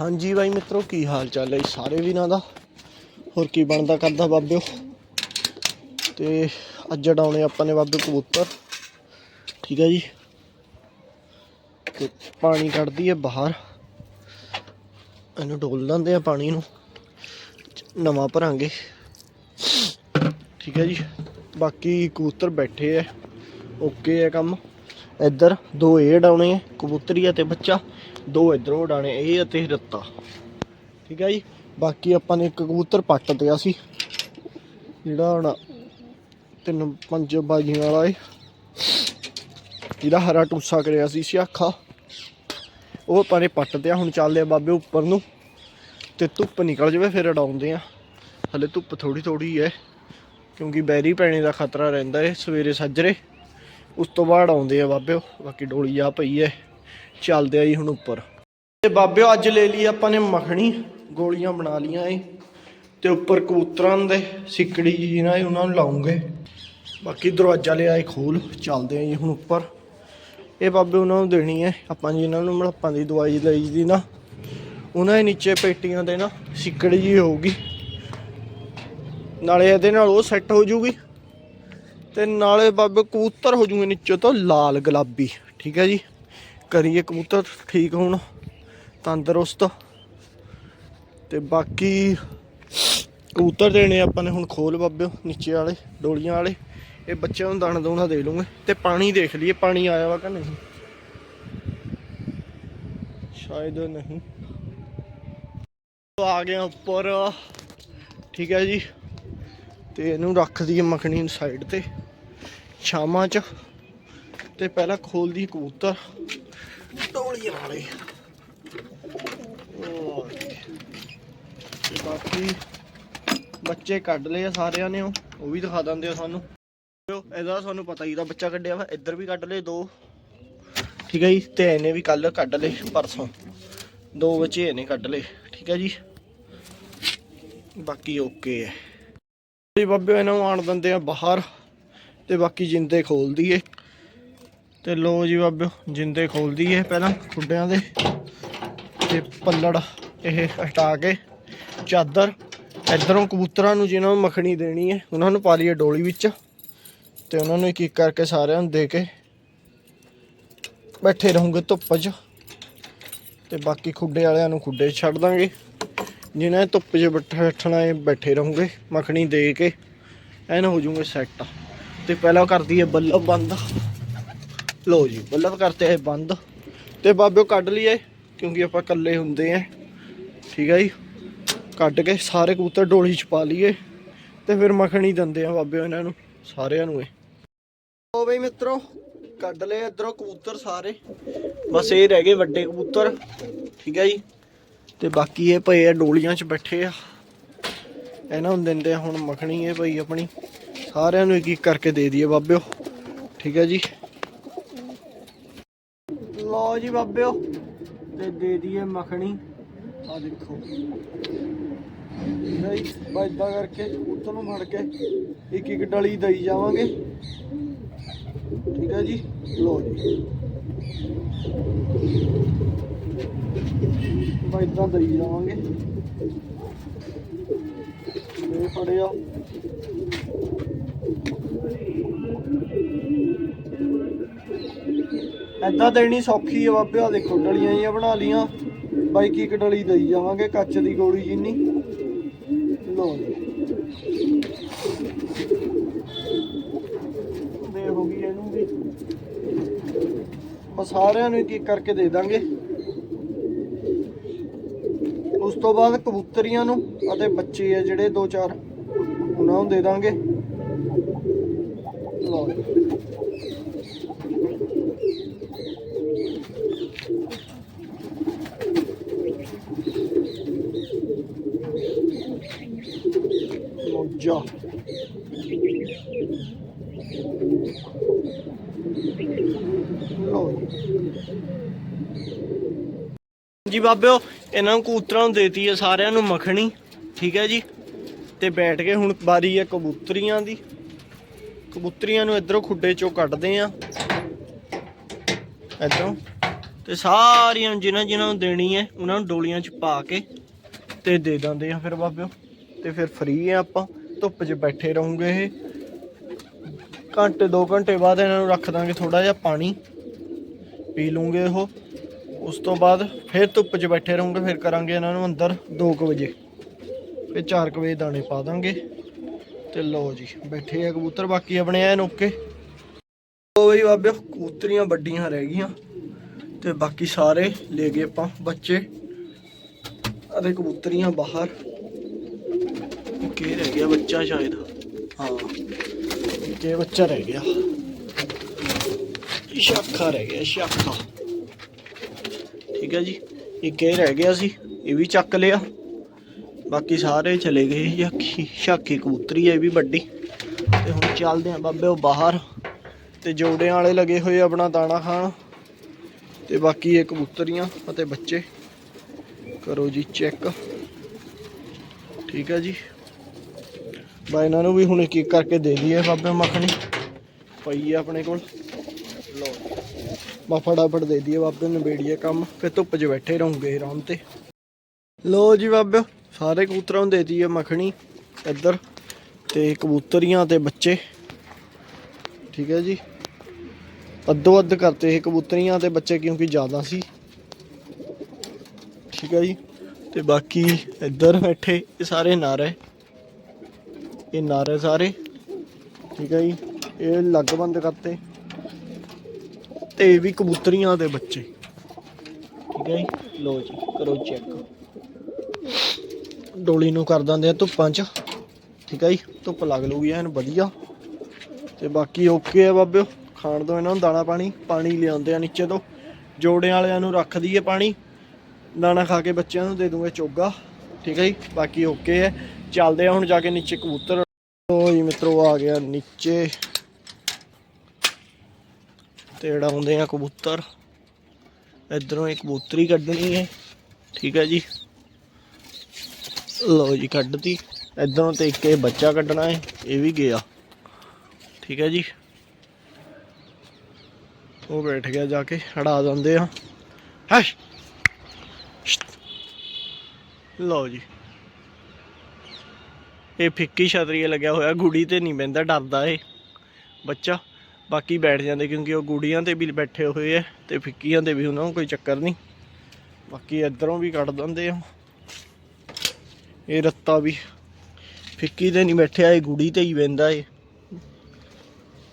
ਹਾਂਜੀ ਬਾਈ ਮਿੱਤਰੋ, ਕੀ ਹਾਲ ਚਾਲ ਹੈ ਸਾਰੇ ਵੀਰਾਂ ਦਾ? ਹੋਰ ਕੀ ਬਣਦਾ ਕਰਦਾ ਬਾਬਿਓ? ਤੇ ਅੱਜ ਉਡਾਉਣੇ ਆਪਾਂ ਨੇ ਬਾਬੇ ਕਬੂਤਰ। ਠੀਕ ਹੈ ਜੀ? ਤੇ ਪਾਣੀ ਕੱਢਦੀ ਹੈ ਬਾਹਰ। ਇਹਨੂੰ ਡੋਲ ਲੈਂਦੇ ਆ ਪਾਣੀ ਨੂੰ। ਨਵਾਂ ਭਰਾਂਗੇ। ਠੀਕ ਹੈ ਜੀ? ਬਾਕੀ ਕਬੂਤਰ ਬੈਠੇ ਐ ਓਕੇ ਹੈ ਕੰਮ। ਇੱਧਰ ਦੋ ਇਹ ਉਡਾਉਣੇ ਆ ਕਬੂਤਰੀ ਅਤੇ ਬੱਚਾ। ਦੋ ਇੱਧਰੋਂ ਉਡਾਣੇ ਇਹ ਅਤੇ ਰੱਤਾ। ਠੀਕ ਹੈ ਜੀ? ਬਾਕੀ ਆਪਾਂ ਨੇ ਇੱਕ ਕਬੂਤਰ ਪੱਟ ਦਿਆ ਸੀ। ਜਿਹੜਾ ਹੁਣ ਤਿੰਨ ਪੰਜ ਬਾਜੀਆਂ ਵਾਲਾ ਏ। ਜਿਹਦਾ ਹਰਾ ਟੂਸਾ ਕਰਿਆ ਸੀ ਸਿਆਖਾ ਉਹ ਆਪਾਂ ਨੇ ਪੱਟ ਦਿਆ, ਹੁਣ ਚੱਲਦੇ ਆ ਬਾਬੇ ਉੱਪਰ ਨੂੰ। ਤੇ ਧੁੱਪ ਨਿਕਲ ਜਾਵੇ, ਫਿਰ ਉਡਾਉਂਦੇ ਆ। ਹਲੇ ਧੁੱਪ ਥੋੜੀ ਥੋੜੀ ਹੈ ਕਿਉਂਕਿ ਬੈਰੀ ਪੈਣੇ ਦਾ ਖਤਰਾ ਰਹਿੰਦਾ ਏ ਸਵੇਰੇ ਸੱਜਰੇ। ਉਸ ਤੋਂ ਬਾਅਦ ਆਉਂਦੇ ਆ ਬਾਬਿਓ ਬਾਕੀ ਡੋਲੀ ਆ ਪਈ ਐ ਚੱਲਦੇ ਆ ਜੀ ਹੁਣ ਉੱਪਰ। ਤੇ ਬਾਬਿਓ ਅੱਜ ਲੈ ਲਈ ਆਪਾਂ ਨੇ ਮੱਖਣੀ, ਗੋਲੀਆਂ ਬਣਾ ਲੀਆਂ ਏ ਤੇ ਉੱਪਰ ਕਬੂਤਰਾਂ ਦੇ ਸਿੱਕੜੀ ਜੀ ਨਾ ਏ ਉਹਨਾਂ ਨੂੰ ਲਾਉਂਗੇ। ਬਾਕੀ ਦਰਵਾਜ਼ਾ ਲਿਆ ਏ ਖੋਲ, ਚੱਲਦੇ ਆ ਜੀ ਹੁਣ ਉੱਪਰ। ਇਹ ਬਾਬੇ ਉਹਨਾਂ ਨੂੰ ਦੇਣੀ ਹੈ, ਆਪਾਂ ਜੀ ਇਹਨਾਂ ਨੂੰ ਮਲੱਪਾਂ ਦੀ ਦਵਾਈ ਲਈ ਦੀ ਨਾ। ਉਹਨਾਂ ਦੇ ਨੀਚੇ ਪੇਟੀਆਂ ਦੇ ਨਾ ਸਿੱਕੜੀ ਜੀ ਹੋਊਗੀ। ਨਾਲੇ ਇਹਦੇ ਨਾਲ ਉਹ ਸੈੱਟ ਹੋ ਜੂਗੀ। ਤੇ ਨਾਲੇ ਬਾਬੇ ਕਬੂਤਰ ਹੋ ਜੂਗੇ ਨੀਚੇ ਤੋਂ ਲਾਲ ਗੁਲਾਬੀ, ਠੀਕ ਹੈ ਜੀ। ਕਰੀਏ ਕਬੂਤਰ, ਠੀਕ ਹੋਣ, ਤੰਦਰੁਸਤ। ਤੇ ਬਾਕੀ ਕਬੂਤਰ ਦੇਣੇ ਆਪਾਂ ਨੇ ਹੁਣ ਖੋਲ ਬਾਬਿਓ, ਨੀਚੇ ਵਾਲੇ, ਡੋਲੀਆਂ ਵਾਲੇ। ਇਹ ਬੱਚਿਆਂ ਨੂੰ ਦਾਣਾ ਦੋਣਾ ਦੇ ਲੂੰਗੇ ਤੇ ਪਾਣੀ ਦੇਖ ਲਈਏ, ਪਾਣੀ ਆਇਆ ਵਾ ਕਿ ਨਹੀਂ? ਸ਼ਾਇਦ ਨਹੀਂ। ਆ ਗਏ ਉੱਪਰ। ਠੀਕ ਹੈ ਜੀ। ਤੇ ਇਹਨੂੰ ਰੱਖ ਦਈਏ ਮੱਖਣੀ ਨੂੰ ਸਾਈਡ ਤੇ ਸ਼ਾਮਾਂ ਚ। ਤੇ ਪਹਿਲਾਂ ਖੋਲਦੀ ਕਬੂਤਰ। ਟੋਲੀਆਂ ਵਾਲੇ ਬਾਕੀ ਬੱਚੇ ਕੱਢ ਲਏ ਆ ਸਾਰਿਆਂ ਨੇ ਉਹ। ਉਹ ਵੀ ਦਿਖਾ ਦਿੰਦੇ ਆ ਸਾਨੂੰ। ਇਹਦਾ ਤੁਹਾਨੂੰ ਪਤਾ ਹੀ ਦਾ ਬੱਚਾ ਕੱਢਿਆ ਵਾ। ਇੱਧਰ ਵੀ ਕੱਢ ਲਏ ਦੋ। ਠੀਕ ਹੈ ਜੀ, ਤੇ ਇਹਨੇ ਵੀ ਕੱਲ ਕੱਢ ਲਏ, ਪਰਸੋਂ। ਦੋ ਬੱਚੇ ਇਹਨੇ ਕੱਢ ਲਏ। ਠੀਕ ਹੈ ਜੀ। ਬਾਕੀ ਓਕੇ ਹੈ ਜੀ ਬਾਬੇ, ਇਹਨਾਂ ਨੂੰ ਆਣ ਦਿੰਦੇ ਆ ਬਾਹਰ। ਤੇ ਬਾਕੀ ਜਿੰਦੇ ਖੋਲ ਦਈਏ ਤੇ ਲੋ ਜੀ ਬਾਬੇ, ਜਿੰਦੇ ਖੋਲਦੀ ਹੈ ਪਹਿਲਾਂ ਖੁੱਡਿਆਂ ਦੇ। ਤੇ ਪੱਲੜ ਇਹ ਹਟਾ ਕੇ ਚਾਦਰ, ਇਧਰੋਂ ਕਬੂਤਰਾਂ ਨੂੰ ਜਿਹਨਾਂ ਨੂੰ ਮੱਖਣੀ ਦੇਣੀ ਹੈ ਉਹਨਾਂ ਨੂੰ ਪਾ ਲਈਏ ਡੋਲੀ ਵਿੱਚ। ਤੇ ਉਹਨਾਂ ਨੂੰ ਇੱਕ ਇੱਕ ਕਰਕੇ ਸਾਰਿਆਂ ਨੂੰ ਦੇ ਕੇ ਬੈਠੇ ਰਹੂੰਗੇ ਧੁੱਪ 'ਚ। ਤੇ ਬਾਕੀ ਖੁੱਡੇ ਵਾਲਿਆਂ ਨੂੰ ਖੁੱਡੇ 'ਚ ਛੱਡ ਦਾਂਗੇ। ਜਿਨ੍ਹਾਂ ਧੁੱਪ 'ਚ ਬੈਠ- ਬੈਠਣਾ ਹੈ ਬੈਠੇ ਰਹੂੰਗੇ, ਮੱਖਣੀ ਦੇ ਕੇ। ਐਨ ਹੋ ਜੂਗੇ ਸੈੱਟ। ਤੇ ਪਹਿਲਾਂ ਕਰਦੀ ਹੈ ਬੱਲਬ ਬੰਦ। ਲੋ ਜੀ, ਬੱਲਬ ਕਰਤੇ ਹੈ ਬੰਦ ਤੇ ਬਾਬਿਓ ਕੱਢ ਲਈਏ, ਕਿਉਂਕਿ ਆਪਾਂ ਇਕੱਲੇ ਹੁੰਦੇ ਆ। ਠੀਕ ਹੈ ਜੀ? ਕੱਢ ਕੇ ਸਾਰੇ ਕਬੂਤਰ ਡੋਲੀ 'ਚ ਪਾ ਲਈਏ ਤੇ ਫਿਰ ਮੱਖਣੀ ਦਿੰਦੇ ਆ ਬਾਬਿਓ ਇਹਨਾਂ ਨੂੰ, ਸਾਰਿਆਂ ਨੂੰ ਇਹ। ਲੋ ਬਈ ਮਿੱਤਰੋ, ਕੱਢ ਲਏ ਇਧਰੋਂ ਕਬੂਤਰ ਸਾਰੇ। ਬਸ ਇਹ ਰਹਿ ਗਏ ਵੱਡੇ ਕਬੂਤਰ। ਠੀਕ ਹੈ ਜੀ? ਤੇ ਬਾਕੀ ਇਹ ਪਏ ਆ ਡੋਲੀਆਂ 'ਚ ਬੈਠੇ ਆ। ਇਹਨਾਂ ਨੂੰ ਦਿੰਦੇ ਆ ਹੁਣ ਮੱਖਣੀ ਇਹ ਪਈ ਆਪਣੀ। ਸਾਰਿਆਂ ਨੂੰ ਇੱਕ ਇੱਕ ਕਰਕੇ ਦੇ ਦਈਏ ਬਾਬਿਓ ਠੀਕ ਹੈ ਜੀ? ਜੀ ਬਾਬਿਓ। ਤੇ ਦੇ ਦਈਏ ਮੱਖਣੀ। ਆ ਦੇਖੋ। ਨਹੀਂ ਬਾਇਦਾ ਕਰਕੇ ਕਬੂਤਰ ਨੂੰ ਫੜ ਕੇ ਇੱਕ ਇੱਕ ਡਲੀ ਦਈ ਜਾਵਾਂਗੇ। ਠੀਕ ਹੈ ਜੀ? ਲੋ ਜੀ। ਬਾਇਦਾ ਦਈ ਜਾਵਾਂਗੇ। ਇਹ ਫੜਿਆ ਐਦਾਂ ਦੇਣੀ ਸੌਖੀ ਹੈ ਬਾਬੇ ਆ ਦੇਖੋ ਡਲੀਆਂ ਜੀਆਂ ਬਣਾ ਲੀਆਂ ਬਾਈ ਕੀ ਇੱਕ ਡਲੀ ਦਈ ਜਾਵਾਂਗੇ ਕੱਚ ਦੀ ਗੋਲੀ ਜਿੰਨੀ। ਲੋ ਦੇ ਹੋ ਗਈ ਇਹਨੂੰ ਵੀ। ਉਹ ਸਾਰਿਆਂ ਨੂੰ ਇੱਕ ਇੱਕ ਕਰਕੇ ਦੇ ਦਾਂਗੇ। ਉਸ ਤੋਂ ਬਾਅਦ ਕਬੂਤਰੀਆਂ ਨੂੰ ਅਤੇ ਬੱਚੇ ਆ ਜਿਹੜੇ ਦੋ ਚਾਰ, ਉਹਨਾਂ ਨੂੰ ਦੇ ਦਾਂਗੇ। ਲਓ ਜੀ ਮੋਜਾ ਲਓ ਜੀ ਜੀ ਬਾਬਿਓ, ਇਹਨਾਂ ਨੂੰ ਕਬੂਤਰਾਂ ਨੂੰ ਦੇਤੀ ਹੈ ਸਾਰਿਆਂ ਨੂੰ ਮੱਖਣੀ, ਠੀਕ ਹੈ ਜੀ? ਤੇ ਬੈਠ ਕੇ ਹੁਣ ਵਾਰੀ ਹੈ ਕਬੂਤਰੀਆਂ ਦੀ। ਕਬੂਤਰੀਆਂ ਨੂੰ ਇਧਰੋਂ ਖੁੱਡੇ ਚੋਂ ਕੱਢਦੇ ਆ। ਇਧਰੋਂ। ਤੇ ਸਾਰੀਆਂ ਜਿਨ੍ਹਾਂ ਜਿਨ੍ਹਾਂ ਨੂੰ ਦੇਣੀ ਹੈ, ਉਹਨਾਂ ਨੂੰ ਡੋਲੀਆਂ 'ਚ ਪਾ ਕੇ ਤੇ ਦੇ ਦਿੰਦੇ ਆ ਫਿਰ ਬਾਬਿਓ। ਤੇ ਫਿਰ ਫ੍ਰੀ ਆ ਆਪਾਂ, ਧੁੱਪ 'ਚ ਬੈਠੇ ਰਹੂਗੇ ਇਹ। ਘੰਟੇ 2 ਘੰਟੇ ਬਾਅਦ ਇਹਨਾਂ ਨੂੰ ਰੱਖ ਦਾਂਗੇ ਥੋੜਾ ਜਿਹਾ ਪਾਣੀ। ਪੀ ਲੂੰਗੇ ਉਹ। ਉਸ ਤੋਂ ਬਾਅਦ ਫਿਰ ਧੁੱਪ 'ਚ ਬੈਠੇ ਰਹੂੰਗੇ, ਫਿਰ ਕਰਾਂਗੇ ਇਹਨਾਂ ਨੂੰ ਅੰਦਰ 2 ਵਜੇ। ਫਿਰ 4 ਵਜੇ ਦਾਣੇ ਪਾ ਦਾਂਗੇ। ਤੇ ਲਓ ਜੀ, ਬੈਠੇ ਆ ਕਬੂਤਰ, ਬਾਕੀ ਆਪਣੇ ਐਨ ਓਕੇ। ਉਹ ਬਈ ਬਾਬਿਓ, ਕਬੂਤਰੀਆਂ ਵੱਡੀਆਂ ਰਹਿ ਗਈਆਂ। ਤੇ ਬਾਕੀ ਸਾਰੇ ਲੈ ਗਏ ਆਪਾਂ ਬੱਚੇ। ਅਤੇ ਕਬੂਤਰੀਆਂ ਬਾਹਰ। ਕੀ ਰਹਿ ਗਿਆ ਬੱਚਾ ਸ਼ਾਇਦ। ਹਾਂ ਕਿ ਬੱਚਾ ਰਹਿ ਗਿਆ। ਸ਼ਾਖਾ ਰਹਿ ਗਿਆ, ਸ਼ਾਖਾ। ਠੀਕ ਹੈ ਜੀ। ਇੱਕ ਇਹ ਰਹਿ ਗਿਆ ਸੀ, ਇਹ ਵੀ ਚੱਕ ਲਿਆ। ਬਾਕੀ ਸਾਰੇ ਚਲੇ ਗਏ ਯਾਖੀ ਸ਼ਾਖੀ ਕਬੂਤਰੀ ਹੈ ਇਹ ਵੀ ਵੱਡੀ। ਤੇ ਹੁਣ ਚੱਲਦੇ ਆ ਬਾਬੇ ਉਹ ਬਾਹਰ। ਤੇ ਜੋੜਿਆਂ ਵਾਲੇ ਲੱਗੇ ਹੋਏ ਆਪਣਾ ਦਾਣਾ ਖਾਣ। ਤੇ ਬਾਕੀ ਇਹ ਕਬੂਤਰੀਆਂ ਅਤੇ ਬੱਚੇ। ਕਰੋ ਜੀ ਚੈੱਕ। ਠੀਕ ਹੈ ਜੀ। ਬਾ ਇਹਨਾਂ ਨੂੰ ਵੀ ਹੁਣ ਇੱਕ ਇੱਕ ਕਰਕੇ ਦੇ ਦਈਏ ਬਾਬੇ ਮੱਖਣੀ। ਪਈ ਆ ਆਪਣੇ ਕੋਲ। ਲਓ। ਬਾ ਫਟਾਫਟ ਦੇ ਦਈਏ ਬਾਬੇ ਨੂੰ ਨਿਬੇੜੀਏ ਕੰਮ, ਫਿਰ ਧੁੱਪ 'ਚ ਬੈਠੇ ਰਹੂੰਗੇ ਆਰਾਮ ਤੇ। ਲੋ ਜੀ ਬਾਬੇ, ਸਾਰੇ ਕਬੂਤਰਾਂ ਨੂੰ ਦੇ ਦਈਏ ਮੱਖਣੀ ਇੱਧਰ ਤੇ ਕਬੂਤਰੀਆਂ ਤੇ ਬੱਚੇ। ਠੀਕ ਹੈ ਜੀ। ਅੱਧੋ ਅੱਧ ਕਰਤੇ ਇਹ ਕਬੂਤਰੀਆਂ ਤੇ ਬੱਚੇ ਕਿਉਂਕਿ ਜ਼ਿਆਦਾ ਸੀ। ਠੀਕ ਹੈ ਜੀ। ਤੇ ਬਾਕੀ ਇੱਧਰ ਬੈਠੇ ਇਹ ਸਾਰੇ ਨਾਰੇ ਇਹ ਨਾਰੇ ਸਾਰੇ। ਠੀਕ ਹੈ ਜੀ। ਇਹ ਲੱਗ ਬੰਦ ਕਰਤੇ। ਤੇ ਵੀ ਕਬੂਤਰੀਆਂ ਦੇ ਬੱਚੇ। ਠੀਕ ਹੈ ਜੀ? ਲੋ ਜੀ, ਕਰੋ ਚੈੱਕ ਡੋਲੀ ਨੂੰ ਕਰ ਦਿੰਦੇ ਆ ਧੁੱਪਾਂ 'ਚ। ਠੀਕ ਹੈ ਜੀ? ਧੁੱਪ ਲੱਗ ਲੂਗੀ ਐਨ ਵਧੀਆ। ਤੇ ਬਾਕੀ ਓਕੇ ਆ ਬਾਬਿਓ, ਖਾਣ ਦੋ ਇਹਨਾਂ ਨੂੰ ਦਾਣਾ ਪਾਣੀ। ਪਾਣੀ ਲਿਆਉਂਦੇ ਆ ਨੀਚੇ ਤੋਂ। ਜੋੜਿਆਂ ਵਾਲਿਆਂ ਨੂੰ ਰੱਖ ਦਈਏ ਪਾਣੀ। ਦਾਣਾ ਖਾ ਕੇ ਬੱਚਿਆਂ ਨੂੰ ਦੇ ਦੂੰਗੇ ਚੋਗਾ। ਠੀਕ ਹੈ ਜੀ? ਬਾਕੀ ਓਕੇ ਹੈ ਚੱਲਦੇ ਆ ਹੁਣ ਜਾ ਕੇ ਨੀਚੇ ਕਬੂਤਰ। ਉਹ ਜੀ ਮਿੱਤਰੋ, ਆ ਗਿਆ ਨੀਚੇ। ਤੇ ਉਡਾਉਂਦੇ ਆ ਕਬੂਤਰ। ਇਧਰੋਂ ਇੱਕ ਕਬੂਤਰੀ ਕੱਢਣੀ ਹੈ। ਠੀਕ ਹੈ ਜੀ। ਲਓ ਜੀ, ਕੱਢਤੀ। ਇਧਰੋਂ ਤੇ ਇੱਕ ਇਹ ਬੱਚਾ ਕੱਢਣਾ ਹੈ। ਇਹ ਵੀ ਗਿਆ। ਠੀਕ ਹੈ ਜੀ। ਉਹ ਬੈਠ ਗਿਆ ਜਾ ਕੇ ਹੜਾ ਦਿੰਦੇ ਆ। ਹਸ਼! ਲਓ ਜੀ। ਇਹ ਫਿੱਕੀ ਛਤਰੀ ਲੱਗਿਆ ਹੋਇਆ। ਗੁੜੀ ਤੇ ਨਹੀਂ ਬਹਿੰਦਾ, ਡਰਦਾ ਇਹ ਬੱਚਾ। ਬਾਕੀ ਬੈਠ ਜਾਂਦੇ ਕਿਉਂਕਿ ਉਹ ਗੁੜੀਆਂ ਤੇ ਵੀ ਬੈਠੇ ਹੋਏ ਆ ਤੇ ਫਿੱਕੀਆਂ ਤੇ ਵੀ ਉਹਨਾਂ ਨੂੰ ਕੋਈ ਚੱਕਰ ਨਹੀਂ। ਬਾਕੀ ਇਧਰੋਂ ਵੀ ਕੱਢ ਦਿੰਦੇ ਆ। ਇਹ ਰੱਤਾ ਵੀ ਫਿੱਕੀ ਤੇ ਨਹੀਂ ਬੈਠਿਆ, ਇਹ ਗੁੜੀ ਤੇ ਹੀ ਬਹਿੰਦਾ ਏ।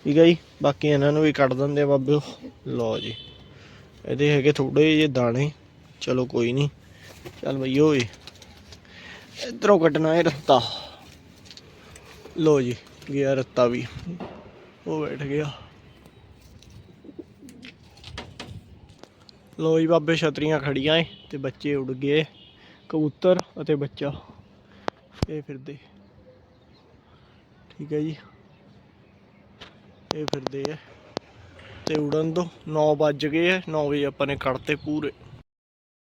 ਠੀਕ ਹੈ ਜੀ, ਬਾਕੀ ਇਹਨਾਂ ਨੂੰ ਵੀ ਕੱਢ ਦਿੰਦੇ ਆ ਬਾਬਿਓ ਲਓ ਜੀ, ਇਹਦੇ ਹੈਗੇ ਥੋੜੇ ਜਿਹੇ ਦਾਣੇ। ਚਲੋ ਕੋਈ ਨਹੀਂ, ਚੱਲ ਬਈ ਓਏ ਇਧਰੋਂ ਕੱਢਣਾ ਹੈ ਰੱਤਾ ਲੋ ਜੀ, ਗਿਆ ਰੱਤਾ ਵੀ। ਉਹ ਬੈਠ ਗਿਆ। ਲੋ ਜੀ ਬਾਬੇ ਛਤਰੀਆਂ ਖੜੀਆਂ ਏ ਤੇ ਬੱਚੇ ਉੱਡ ਗਏ। ਕਬੂਤਰ ਅਤੇ ਬੱਚਾ। ਇਹ ਫਿਰਦੇ। ਠੀਕ ਹੈ ਜੀ। ਇਹ ਫਿਰਦੇ ਆ। ਤੇ ਉੜਨ ਤੋਂ 9 ਵੱਜ ਗਏ ਆ। 9 ਵਜੇ ਆਪਾਂ ਨੇ ਕੱਢਤੇ ਪੂਰੇ।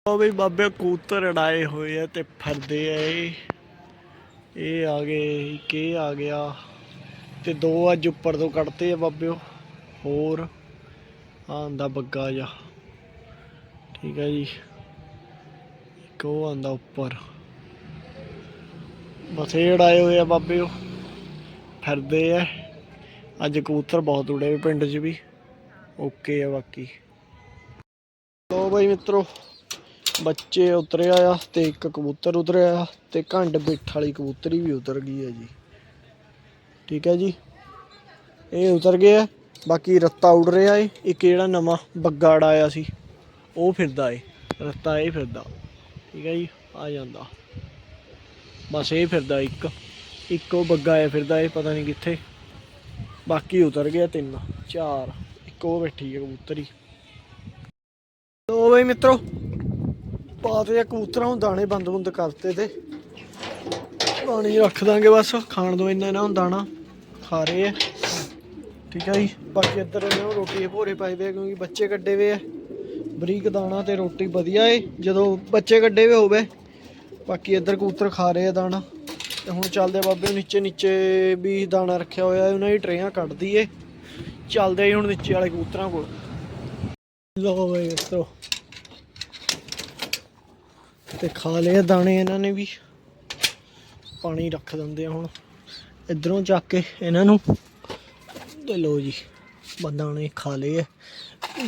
ਉਹ ਵੀ ਬਾਬੇ ਕਬੂਤਰ ਉਡਾਏ ਹੋਏ ਆ ਤੇ ਫਿਰਦੇ ਆ ਇਹ। ਇਹ ਆ ਗਏ ਇੱਕ ਆ ਗਿਆ। ਤੇ ਦੋ ਅੱਜ ਉੱਪਰ ਤੋਂ ਕੱਢਤੇ ਆ ਬਾਬਿਓ। ਹੋਰ। ਆਂਦਾ ਬੱਗਾ ਜਾ ਠੀਕ ਹੈ ਜੀ। ਇੱਕ ਉਹ ਆਂਦਾ ਉੱਪਰ। ਬਸ ਇਹ ਉਡਾਏ ਹੋਏ ਆ ਬਾਬੇ ਉਹ। ਫਿਰਦੇ ਆ। ਅੱਜ ਕਬੂਤਰ ਬਹੁਤ ਉੜੇ ਵੀ ਪਿੰਡ 'ਚ ਵੀ। ਓਕੇ ਆ ਬਾਕੀ। ਲੋ ਬਾਈ ਮਿੱਤਰੋ, ਬੱਚੇ ਉਤਰਿਆ ਆ ਤੇ ਇੱਕ ਕਬੂਤਰ ਉਤਰਿਆ ਆ ਤੇ ਘੰਡ ਬਿੱਠ ਵਾਲੀ ਕਬੂਤਰੀ ਵੀ ਉਤਰ ਗਈ ਹੈ ਜੀ। ਠੀਕ ਹੈ ਜੀ। ਇਹ ਉਤਰ ਗਏ ਆ। ਬਾਕੀ ਰੱਤਾ ਉੜ ਰਿਹਾ ਏ। ਇੱਕ ਜਿਹੜਾ ਨਵਾਂ ਬੱਗਾ ਆਇਆ ਸੀ। ਉਹ ਫਿਰਦਾ ਏ ਰੱਤਾ ਇਹ ਫਿਰਦਾ। ਠੀਕ ਹੈ ਜੀ, ਆ ਜਾਂਦਾ। ਬਸ ਇਹ ਫਿਰਦਾ ਇੱਕ ਇੱਕ ਬੱਗਾ ਆਇਆ ਫਿਰਦਾ ਇਹ ਪਤਾ ਨਹੀਂ ਕਿੱਥੇ। ਬਾਕੀ ਉਤਰ ਗਿਆ ਤਿੰਨ, ਚਾਰ, ਇੱਕੋ ਬੈਠੀ ਹੈ ਕਬੂਤਰੀ। ਲੋ ਬਈ ਮਿੱਤਰੋ ਪਾਤੇ ਆ ਕਬੂਤਰਾਂ ਨੂੰ ਦਾਣੇ ਬੰਦ ਬੰਦ ਕਰਤੇ ਤੇ। ਪਾਣੀ ਰੱਖ ਦਾਂਗੇ ਬਸ, ਖਾਣ ਦੋ ਇੰਨਾ ਇਹਨਾਂ ਨੂੰ ਦਾਣਾ ਖਾ ਰਹੇ ਆ। ਠੀਕ ਹੈ ਜੀ, ਬਾਕੀ ਇੱਧਰ ਇਹਨਾਂ ਨੂੰ ਰੋਟੀ ਦੇ ਭੋਰੇ ਪਾਏ ਵੇ ਕਿਉਂਕਿ ਬੱਚੇ ਕੱਢੇ ਵੇ ਆ। ਬਰੀਕ ਦਾਣਾ ਤੇ ਰੋਟੀ ਵਧੀਆ ਏ, ਜਦੋਂ ਬੱਚੇ ਕੱਢੇ ਵੇ ਹੋਵੇ। ਬਾਕੀ ਇੱਧਰ ਕਬੂਤਰ ਖਾ ਰਹੇ ਆ ਦਾਣਾ। ਤੇ ਹੁਣ ਚੱਲਦੇ ਬਾਬੇ ਨੀਚੇ ਨੀਚੇ ਵੀ ਦਾਣਾ ਰੱਖਿਆ ਹੋਇਆ ਏ, ਉਹਨਾਂ ਦੀ ਟਰੇਆਂ ਕੱਢਦੀ ਏ। ਚੱਲਦੇ ਆ ਹੁਣ ਨੀਚੇ ਵਾਲੇ ਕਬੂਤਰਾਂ ਕੋਲ। ਲੋ ਬਈ ਮਿੱਤਰੋ। ਤੇ ਖਾ ਲਏ ਆ ਦਾਣੇ ਇਹਨਾਂ ਨੇ ਵੀ। ਪਾਣੀ ਰੱਖ ਦਿੰਦੇ ਆ ਹੁਣ। ਇਧਰੋਂ ਚੱਕ ਕੇ ਇਹਨਾਂ ਨੂੰ। ਤੇ ਲੋ ਜੀ ਬਸ ਦਾਣੇ ਖਾ ਲਏ ਆ।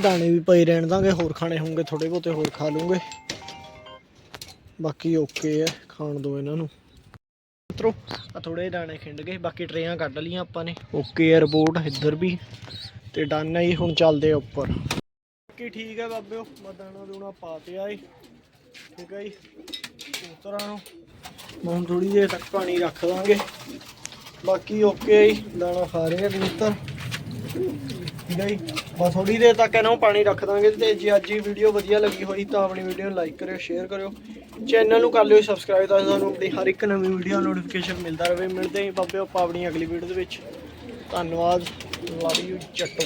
ਦਾਣੇ ਵੀ ਪਏ ਰਹਿਣ ਦਾਂਗੇ, ਹੋਰ ਖਾਣੇ ਹੋਣਗੇ ਥੋੜੇ ਬਹੁਤੇ, ਹੋਰ ਖਾ ਲੂੰਗੇ। ਬਾਕੀ ਓਕੇ ਹੈ ਖਾਣ ਦੋ ਇਹਨਾਂ ਨੂੰ। ਮਿੱਤਰੋ ਆ ਥੋੜੇ ਦਾਣੇ ਖਿੰਡ ਗਏ, ਬਾਕੀ ਟਰੇਆਂ ਕੱਢ ਲੀਆਂ ਆਪਾਂ ਨੇ। ਓਕੇ ਹੈ ਰਿਪੋਰਟ ਇੱਧਰ ਵੀ, ਤੇ ਡਨ ਹੈ ਜੀ, ਹੁਣ ਚੱਲਦੇ ਆ ਉੱਪਰ। ਬਾਕੀ ਠੀਕ ਹੈ ਬਾਬਿਓ ਮੈਂ ਦਾਣਾ ਦੂਣਾ ਪਾ ਤੇ ਆਏ। ਠੀਕ ਹੈ ਜੀ, ਕਬੂਤਰਾਂ ਨੂੰ। ਹੁਣ ਥੋੜੀ ਦੇਰ ਤੱਕ ਪਾਣੀ ਰੱਖ ਦਾਂਗੇ। ਬਾਕੀ ਓਕੇ ਜੀ, ਦਾਣਾ ਖਾ ਰਹੇ ਆ ਕਬੂਤਰ। ਠੀਕ ਹੈ ਜੀ। ਬਸ ਥੋੜੀ ਦੇਰ ਤੱਕ ਇਹਨਾਂ ਨੂੰ ਪਾਣੀ ਰੱਖ ਦਾਂਗੇ ਤੇ ਜੇ ਅੱਜ ਦੀ ਵੀਡੀਓ ਵਧੀਆ ਲੱਗੀ ਹੋਈ ਤਾਂ ਆਪਣੀ ਵੀਡੀਓ ਨੂੰ ਲਾਈਕ ਕਰਿਓ ਸ਼ੇਅਰ ਕਰਿਓ। ਚੈਨਲ ਨੂੰ ਕਰ ਲਿਓ ਸਬਸਕ੍ਰਾਈਬ ਤਾਂ ਸਾਨੂੰ ਆਪਣੀ ਹਰ ਇੱਕ ਨਵੀਂ ਵੀਡੀਓ ਨੋਟੀਫਿਕੇਸ਼ਨ ਮਿਲਦਾ ਰਹੇ। ਮਿਲਦੇ ਹੀ ਬਾਬੇ, ਆਪਾਂ ਆਪਣੀ ਅਗਲੀ ਵੀਡੀਓ ਦੇ ਵਿੱਚ। ਧੰਨਵਾਦ। Love you ਚੱਟੋ